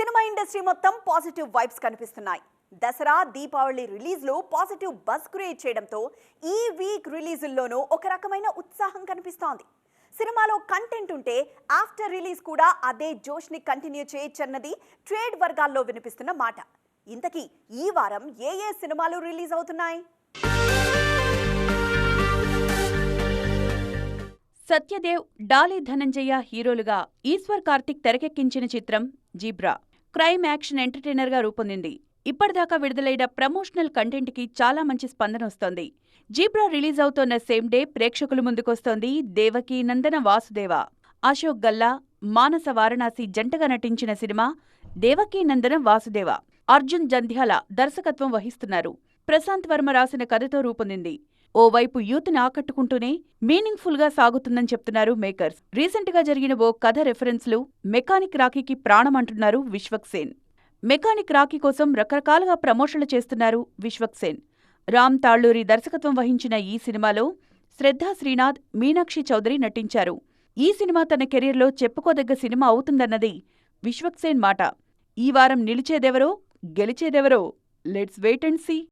Cinema industry మొత్తం positive vibes కనిపిస్తున్నాయి. దసరా దీపావళి రిలీజ్లో పాజిటివ్ బజ్ క్రియేట్ చేయడంతో ఈ వీక్ రిలీజుల్లోనూ ఒక రకమైన ఉత్సాహం కనిపిస్తోంది. సినిమాలో కంటెంట్ ఉంటే ఆఫ్టర్ రిలీజ్ కూడా అదే జోష్ని కంటిన్యూ చేయొచ్చన్నది ట్రేడ్ వర్గాల్లో వినిపిస్తున్న మాట. ఇంతకీ ఈ వారం ఏ ఏ సినిమాలు రిలీజ్ అవుతున్నాయి? సత్యదేవ్ డాలీ ధనంజయ హీరోలుగా ఈశ్వర్ కార్తిక్ తెరకెక్కించిన చిత్రం జీబ్రా. క్రైమ్ యాక్షన్ ఎంటర్టైనర్గా రూపొందింది. ఇప్పటిదాకా విడుదలైన ప్రమోషనల్ కంటెంట్కి చాలా మంచి స్పందన వస్తోంది. జీబ్రా రిలీజ్ అవుతోన్న సేమ్ డే ప్రేక్షకుల ముందుకొస్తోంది దేవకీ నందన వాసుదేవ. అశోక్ గల్లా మానస వారణాసి జంటగా నటించిన సినిమా దేవకీ నందన వాసుదేవ. అర్జున్ జంధ్యాల దర్శకత్వం వహిస్తున్నారు. ప్రశాంత్ వర్మ రాసిన కథతో రూపొందింది. ఓవైపు యూత్ని ఆకట్టుకుంటూనే మీనింగ్ఫుల్గా సాగుతుందని చెప్తున్నారు మేకర్స్. రీసెంట్గా జరిగిన ఓ కథ రెఫరెన్స్లు మెకానిక్ రాకీకి ప్రాణమంటున్నారు విశ్వక్సేన్ మెకానిక్ రాకీ కోసం రకరకాలుగా ప్రమోషన్లు చేస్తున్నారు విశ్వక్సేన్ రామ్ తాళ్ళూరి దర్శకత్వం వహించిన ఈ సినిమాలో శ్రద్ధా శ్రీనాథ్ మీనాక్షి చౌదరి నటించారు. ఈ సినిమా తన కెరీర్లో చెప్పుకోదగ్గ సినిమా అవుతుందన్నది విశ్వక్సేన్ మాట. ఈ వారం నిలిచేదెవరో గెలిచేదెవరో లెట్స్ వెయిట్ అండ్ సీ.